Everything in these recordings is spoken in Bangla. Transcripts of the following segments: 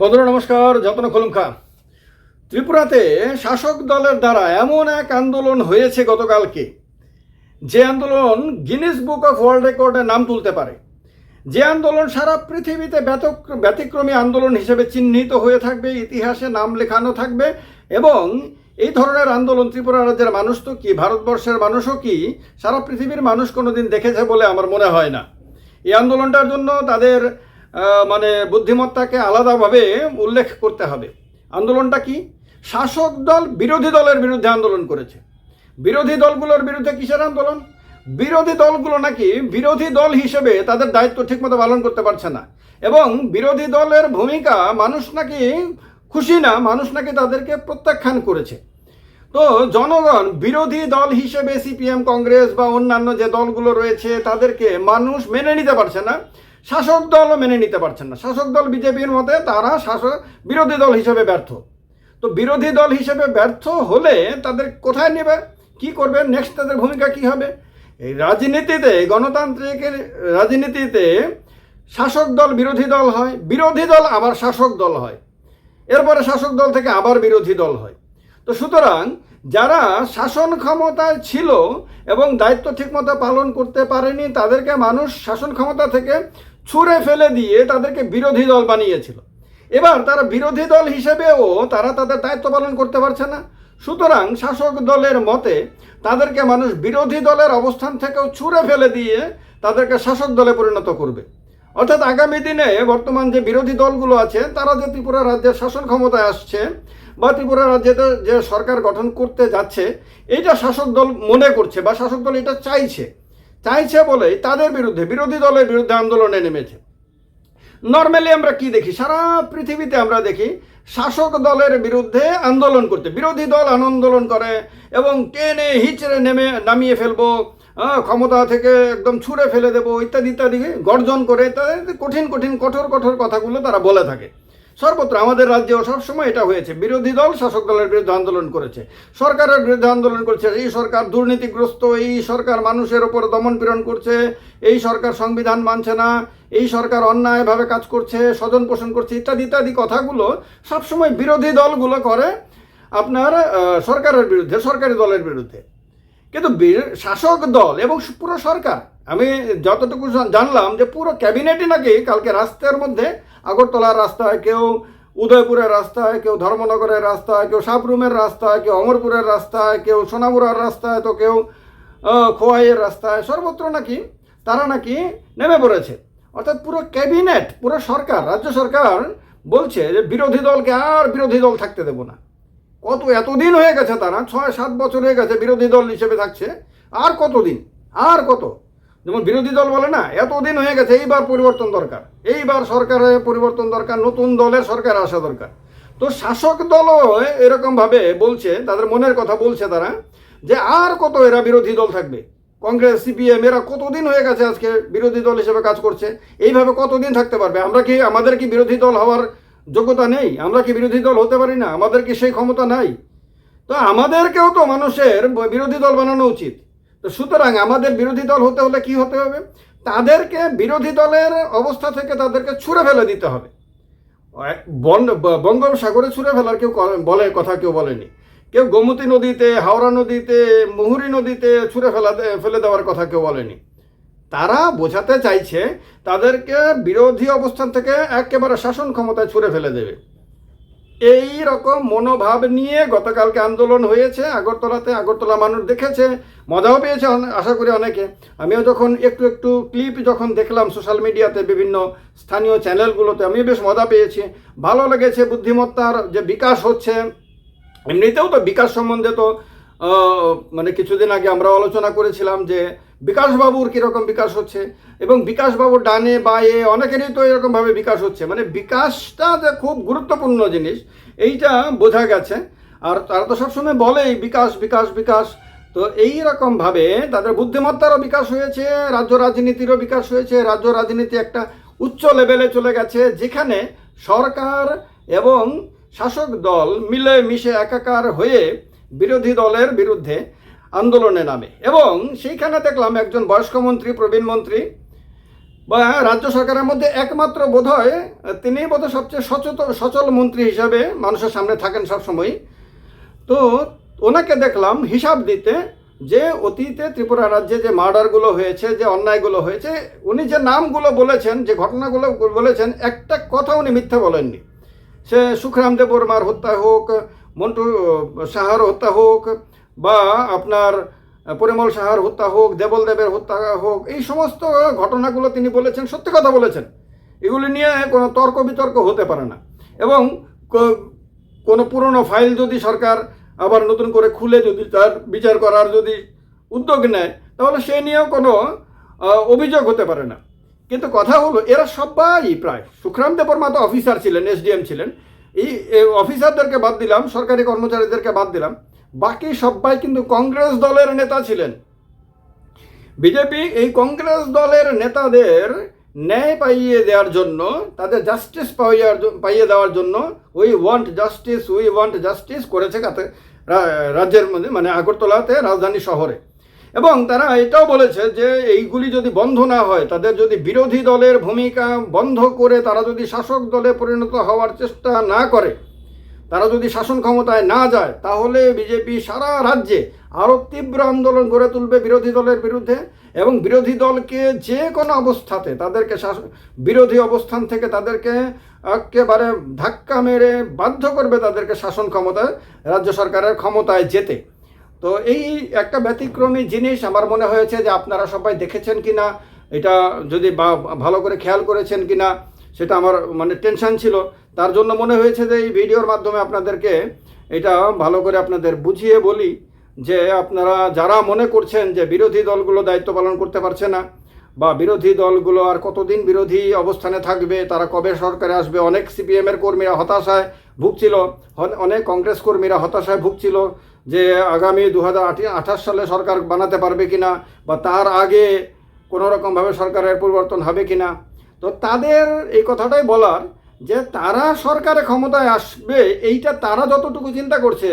বন্ধুরা, নমস্কার, যত্ন খোলুমখা। ত্রিপুরাতে শাসক দলের দ্বারা এমন এক আন্দোলন হয়েছে গতকালকে, যে আন্দোলন গিনেস বুক অফ ওয়ার্ল্ড রেকর্ডে নাম তুলতে পারে। যে আন্দোলন সারা পৃথিবীতে ব্যতক- ব্যতিক্রমী আন্দোলন হিসেবে চিহ্নিত হয়ে থাকবে, ইতিহাসে নাম লেখানো থাকবে, এবং এই ধরনের আন্দোলন ত্রিপুরা রাজ্যের মানুষ তো কি, ভারতবর্ষের মানুষও কি, সারা পৃথিবীর মানুষ কোনোদিন দেখেছে বলে আমার মনে হয় না। এই আন্দোলনটার জন্য তাদের মানে বুদ্ধিমত্তাকে আলাদাভাবে উল্লেখ করতে হবে। আন্দোলনটা কি? শাসক দল বিরোধী দলের বিরুদ্ধে আন্দোলন করেছে। বিরোধী দলগুলোর বিরুদ্ধে কিসের আন্দোলন? বিরোধী দলগুলো নাকি বিরোধী দল হিসেবে তাদের দায়িত্ব ঠিকমতো পালন করতে পারছে না। এবং বিরোধী দলের ভূমিকা মানুষ নাকি খুশি না, মানুষ নাকি তাদেরকে প্রত্যাখ্যান করেছে। তো জনগণ বিরোধী দল হিসেবে সিপিএম, কংগ্রেস বা অন্যান্য যে দলগুলো রয়েছে, তাদেরকে মানুষ মেনে নিতে পারছে না। শাসক দলও মেনে নিতে পারছেন না। শাসক দল বিজেপির মতে তারা শাসক বিরোধী দল হিসেবে ব্যর্থ। তো বিরোধী দল হিসেবে ব্যর্থ হলে তাদের কোথায় নেবে? কি করবে? নেক্সট তাদের ভূমিকা কি হবে? এই রাজনীতিতে গণতান্ত্রিকের রাজনীতিতে শাসক দল বিরোধী দল হয়। বিরোধী দল আবার শাসক দল হয়। এরপরে শাসক দল থেকে আবার বিরোধী দল হয়। তো সুতরাং যারা শাসন ক্ষমতায় ছিল এবং দায়িত্ব ঠিকমতো পালন করতে পারেনি, তাদেরকে মানুষ শাসন ক্ষমতা থেকে ছুঁড়ে ফেলে দিয়ে তাদেরকে বিরোধী দল বানিয়েছিল। এবার তারা বিরোধী দল হিসেবেও তারা তাদের দায়িত্ব পালন করতে পারছে না। সুতরাং শাসক দলের মতে তাদেরকে মানুষ বিরোধী দলের অবস্থান থেকেও ছুঁড়ে ফেলে দিয়ে তাদেরকে শাসক দলে পরিণত করবে। অর্থাৎ আগামী দিনে বর্তমান যে বিরোধী দলগুলো আছে, তারা যে ত্রিপুরা রাজ্যের শাসন ক্ষমতায় আসছে বা ত্রিপুরা রাজ্যে যে সরকার গঠন করতে যাচ্ছে, এইটা শাসক দল মনে করছে বা শাসক দল এটা চাইছে। চাইছে বলেই তাদের বিরুদ্ধে, বিরোধী দলের বিরুদ্ধে আন্দোলনে নেমেছে। নর্মালি আমরা কি দেখি? সারা পৃথিবীতে আমরা দেখি, শাসক দলের বিরুদ্ধে আন্দোলন করতে, বিরোধী দল আন্দোলন করে এবং টেনে হিচড়ে নেমে, নামিয়ে ফেলব ক্ষমতা থেকে একদম ছুঁড়ে ফেলে দেবো, ইত্যাদি ইত্যাদি, গর্জন করে, তাদের কঠিন কঠিন, কঠোর কঠোর কথাগুলো তারা বলে থাকে। সর্বত্র আমাদের রাজ্যেও সবসময় এটা হয়েছে। বিরোধী দল শাসক দলের বিরুদ্ধে আন্দোলন করেছে। সরকারের বিরুদ্ধে আন্দোলন করেছে। এই সরকার দুর্নীতিগ্রস্ত, এই সরকার মানুষের ওপর দমন পীড়ন করছে, এই সরকার সংবিধান মানছে না, এই সরকার অন্যায়ভাবে কাজ করছে, স্বজন পোষণ করছে ইত্যাদি ইত্যাদি কথাগুলো সবসময় বিরোধী দলগুলো করে আপনার সরকারের বিরুদ্ধে, সরকারি দলের বিরুদ্ধে। কিন্তু শাসক দল এবং পুরো সরকার, আমি যতটুকু জানলাম যে পুরো ক্যাবিনেটই নাকি কালকে রাস্তার মধ্যে আগরতলার রাস্তায় কেউ উদয়পুরের রাস্তায় কেউ ধর্মনগরের রাস্তায় কেউ সাবরুমের রাস্তায় কেউ অমরপুরের রাস্তায় কেউ সোনামুড়ার রাস্তায় তো কেউ খোয়াইয়ের রাস্তায় সর্বত্র নাকি তারা নাকি নেমে পড়েছে। অর্থাৎ পুরো ক্যাবিনেট, পুরো সরকার, রাজ্য সরকার বলছে যে বিরোধী দলকে আর বিরোধী দল থাকতে দেবো না। কত, এতদিন হয়ে গেছে তারা, ছয়, সাত বছর হয়ে গেছে বিরোধী দল হিসেবে থাকছে। আর কতদিন? আর কত? যেমন বিরোধী দল বলে না, এতদিন হয়ে গেছে, এইবার পরিবর্তন দরকার। এইবার সরকারের পরিবর্তন দরকার, নতুন দলের সরকার আসা দরকার। তো শাসক দলও এরকমভাবে বলছে, তাদের মনের কথা বলছে তারা, যে আর কত এরা বিরোধী দল থাকবে? কংগ্রেস, সিপিএম, এরা কতদিন হয়ে গেছে আজকে বিরোধী দল হিসেবে কাজ করছে? এইভাবে কতদিন থাকতে পারবে? আমরা কি, আমাদের কি বিরোধী দল হওয়ার যোগ্যতা নেই, আমরা কি বিরোধী দল হতে পারি না? আমাদের কি সেই ক্ষমতা নাই? তো আমাদেরকেও তো মানুষের বিরোধী দল বানানো উচিত। তো সুতরাং আমাদের বিরোধী দল হতে হলে কি হতে হবে? তাদেরকে বিরোধী দলের অবস্থা থেকে তাদেরকে ছুঁড়ে ফেলে দিতে হবে। বঙ্গোপসাগরে ছুঁড়ে ফেলার কেউ বলে কথা কেউ বলেনি। কেউ গোমতী নদীতে, হাওড়া নদীতে, মুহুরী নদীতে ছুঁড়ে ফেলা ফেলে দেওয়ার কথা কেউ বলেনি। তারা বোঝাতে চাইছে তাদেরকে বিরোধী অবস্থান থেকে একেবারে শাসন ক্ষমতায় ছুঁড়ে ফেলে দেবে। এই রকম মনোভাব নিয়ে গতকালকে আন্দোলন হয়েছে, আগরতলাতে আগরতলা মানুষ দেখেছে, মজাও পেয়েছে আশা করি অনেকে। আমিও যখন একটু একটু ক্লিপ যখন দেখলাম সোশ্যাল মিডিয়াতে বিভিন্ন স্থানীয় চ্যানেলগুলোতে আমি বেশ মজা পেয়েছি। ভালো লেগেছে বুদ্ধিমত্তার যে বিকাশ হচ্ছে। এমনিতেও তো বিকাশ সম্বন্ধে তো মানে কিছুদিন আগে আমরা আলোচনা করেছিলাম যে বিকাশবাবুর কীরকম বিকাশ হচ্ছে? এবং বিকাশবাবুর ডানে বায়ে অনেকেরই তো এরকমভাবে বিকাশ হচ্ছে। মানে বিকাশটা যে খুব গুরুত্বপূর্ণ জিনিস, এইটা বোঝা গেছে। আর তারা তো সবসময় বলেই বিকাশ বিকাশ বিকাশ। তো এই রকমভাবে তাদের বুদ্ধিমত্তারও বিকাশ হয়েছে, রাজ্য রাজনীতিরও বিকাশ হয়েছে। রাজ্য রাজনীতি একটা উচ্চ লেভেলে চলে গেছে, যেখানে সরকার এবং শাসক দল মিলে মিশে একাকার হয়ে বিরোধী দলের বিরুদ্ধে আন্দোলনে নামে। এবং সেইখানে দেখলাম একজন বয়স্ক মন্ত্রী, প্রবীণ মন্ত্রী, বা রাজ্য সরকারের মধ্যে একমাত্র বোধ হয় তিনি বোধহয় সবচেয়ে সচেতন সচল মন্ত্রী হিসাবে মানুষের সামনে থাকেন সবসময় তো ওনাকে দেখলাম হিসাব দিতে যে অতীতে ত্রিপুরা রাজ্যে যে মার্ডারগুলো হয়েছে, যে অন্যায়গুলো হয়েছে, উনি যে নামগুলো বলেছেন, যে ঘটনাগুলো বলেছেন, একটা কথা উনি মিথ্যা বলেননি। সে সুখরাম দেব বর্মার হত্যা হোক, মন্টু সাহার হত্যা হোক বা আপনার পরিমল সাহার হত্যা হোক, দেবল দেবের হত্যা হোক, এই সমস্ত ঘটনাগুলো তিনি বলেছেন, সত্যি কথা বলেছেন। এগুলি নিয়ে কোনো তর্ক বিতর্ক হতে পারে না। এবং কোনো পুরনো ফাইল যদি সরকার আবার নতুন করে খুলে যদি তার বিচার করার যদি উদ্যোগ নেয়, তাহলে সে নিয়েও কোনো অভিযোগ হতে পারে না। কিন্তু কথা হলো, এরা সবাই প্রায়, সুখরাম দেববর্মা তো অফিসার ছিলেন, এসডিএম ছিলেন। এই অফিসারদেরকে বাদ দিলাম, সরকারি কর্মচারীদেরকে বাদ দিলাম। বাকি সবাই কিন্তু কংগ্রেস দলের নেতা ছিলেন। বিজেপি এই কংগ্রেস দলের নেতাদের ন্যায় পাইয়ে দেওয়ার জন্য, তাদের জাস্টিস পাইয়ার পাইয়ে দেওয়ার জন্য we want justice we want justice করেছে কাতে রাজ্যের মধ্যে মানে আগরতলাতে রাজধানী শহরে। এবং তারা এটাও বলেছে যে এইগুলি যদি বন্ধ না হয়, তাদের যদি বিরোধী দলের ভূমিকা বন্ধ করে তারা যদি শাসক দলে পরিণত হওয়ার চেষ্টা না করে তারা যদি শাসন ক্ষমতায় না যায়, তাহলে বিজেপি সারা রাজ্যে আরও তীব্র আন্দোলন গড়ে তুলবে বিরোধী দলের বিরুদ্ধে এবং বিরোধী দলকে যে কোনো অবস্থাতে তাদেরকে বিরোধী অবস্থান থেকে তাদেরকে একেবারে ধাক্কা মেরে বাধ্য করবে তাদেরকে শাসন ক্ষমতায়, রাজ্য সরকারের ক্ষমতায় যেতে। তো এই একটা ব্যতিক্রমী জিনিস আমার মনে হয়েছে যে আপনারা সবাই দেখেছেন কি না এটা যদি ভালো করে খেয়াল করেছেন কি না সেটা আমার মানে টেনশন ছিল। তার জন্য মনে হয়েছে যে এই ভিডিওর মাধ্যমে আপনাদেরকে এটা ভালো করে আপনাদের বুঝিয়ে বলি যে আপনারা যারা মনে করছেন যে বিরোধী দলগুলো দায়িত্ব পালন করতে পারছে না বা বিরোধী দলগুলো আর কতদিন বিরোধী অবস্থানে থাকবে, তারা কবে সরকারে আসবে, অনেক সিপিএমের কর্মীরা হতাশায় ভুগছিল অনেক কংগ্রেস কর্মীরা হতাশায় ভুগছিল যে আগামী দু হাজার সালে সরকার বানাতে পারবে কিনা বা তার আগে কোনো রকমভাবে সরকারের পরিবর্তন হবে কিনা। তো তাদের এই কথাটাই বলার যে তারা সরকারে ক্ষমতায় আসবে, এইটা তারা যতটুকু চিন্তা করছে,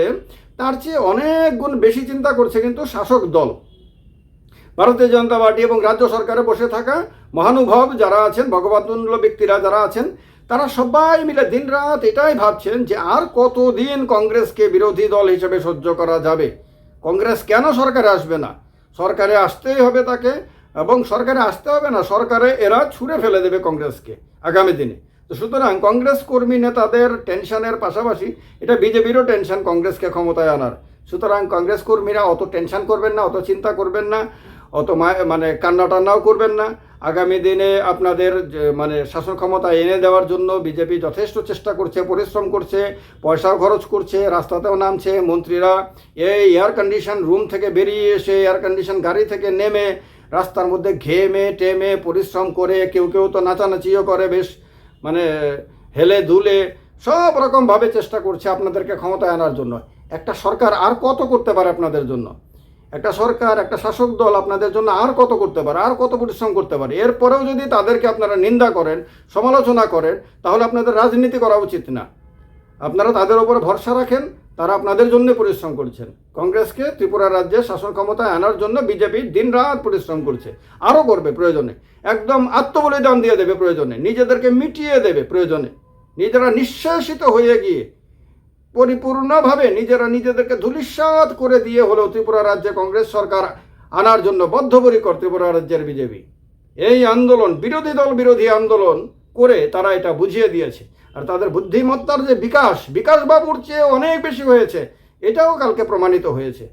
তার চেয়ে অনেক গুণ বেশি চিন্তা করছে কিন্তু শাসক দল। ভারতীয় জনতা পার্টি এবং রাজ্য সরকারে বসে থাকা মহানুভব যারা আছেন ভগবাতুল্য ব্যক্তিরা যারা আছেন, তারা সবাই মিলে দিনরাত এটাই ভাবছেন যে আর কতদিন কংগ্রেসকে বিরোধী দল হিসেবে সহ্য করা যাবে? কংগ্রেস কেন সরকারে আসবে না? সরকারে আসতেই হবে তাকে। এবং সরকারে আসতে হবে না, সরকারে এরা ছুঁড়ে ফেলে দেবে কংগ্রেসকে আগামী দিনে। তো সুতরাং কংগ্রেস কর্মী নেতাদের টেনশনের পাশাপাশি এটা বিজেপিরও টেনশন কংগ্রেসকে ক্ষমতায় আনার। সুতরাং কংগ্রেস কর্মীরা অত টেনশন করবেন না, অত চিন্তা করবেন না, অত মানে কান্না টান্নাও করবেন না। আগামী দিনে আপনাদের মানে শাসন ক্ষমতা এনে দেওয়ার জন্য বিজেপি যথেষ্ট চেষ্টা করছে, পরিশ্রম করছে, পয়সাও খরচ করছে, রাস্তাতেও নামছে। মন্ত্রীরা এই এয়ার কন্ডিশন রুম থেকে বেরিয়ে এসে এয়ার কন্ডিশন গাড়ি থেকে নেমে রাস্তার মধ্যে ঘেমে টেমে পরিশ্রম করে কেউ কেউ তো নাচানাচিও করে বেশ মানে হেলে দুলে সব রকমভাবে চেষ্টা করছে আপনাদেরকে ক্ষমতায় আনার জন্য। একটা সরকার আর কত করতে পারে আপনাদের জন্য? একটা সরকার, একটা শাসক দল আপনাদের জন্য আর কত করতে পারে, আর কত পরিশ্রম করতে পারে? এরপরেও যদি তাদেরকে আপনারা নিন্দা করেন, সমালোচনা করেন, তাহলে আপনাদের রাজনীতি করা উচিত না। আপনারা তাদের উপর ভরসা রাখেন তারা আপনাদের জন্য পরিশ্রম করছেন। কংগ্রেসকে ত্রিপুরা রাজ্যে শাসন ক্ষমতায় আনার জন্য বিজেপি দিনরাত পরিশ্রম করছে। আরও করবে প্রয়োজনে। একদম আত্মবলিদান দিয়ে দেবে প্রয়োজনে। নিজেদেরকে মিটিয়ে দেবে প্রয়োজনে। নিজেরা নিঃশ্বাসিত হয়ে গিয়ে পরিপূর্ণভাবে নিজেরা নিজেদেরকে ধূলিসাৎ করে দিয়ে হলেও ত্রিপুরা রাজ্যে কংগ্রেস সরকার আনার জন্য বদ্ধপরিকর ত্রিপুরা রাজ্যের বিজেপি। এই আন্দোলন, বিরোধী দল বিরোধী আন্দোলন করে তারা এটা বুঝিয়ে দিয়েছে। আর তাদের বুদ্ধিমত্তার যে বিকাশ বিকাশ বাবুর চেয়ে অনেক বেশি হয়েছে, এটাও কালকে প্রমাণিত হয়েছে।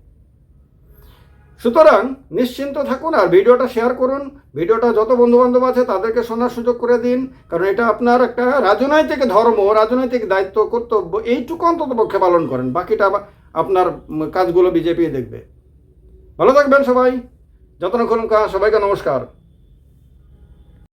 সুতরাং নিশ্চিন্ত থাকুন আর ভিডিওটা শেয়ার করুন, ভিডিওটা যত বন্ধু বান্ধব আছে তাদেরকে শোনার সুযোগ করে দিন, কারণ এটা আপনার একটা রাজনৈতিক ধর্ম, রাজনৈতিক দায়িত্ব, কর্তব্য, এইটুকু অন্তত পক্ষে পালন করেন, বাকিটা আপনার কাজগুলো বিজেপি দেখবে। ভালো থাকবেন সবাই, যত্ন করুন সবাইকে নমস্কার।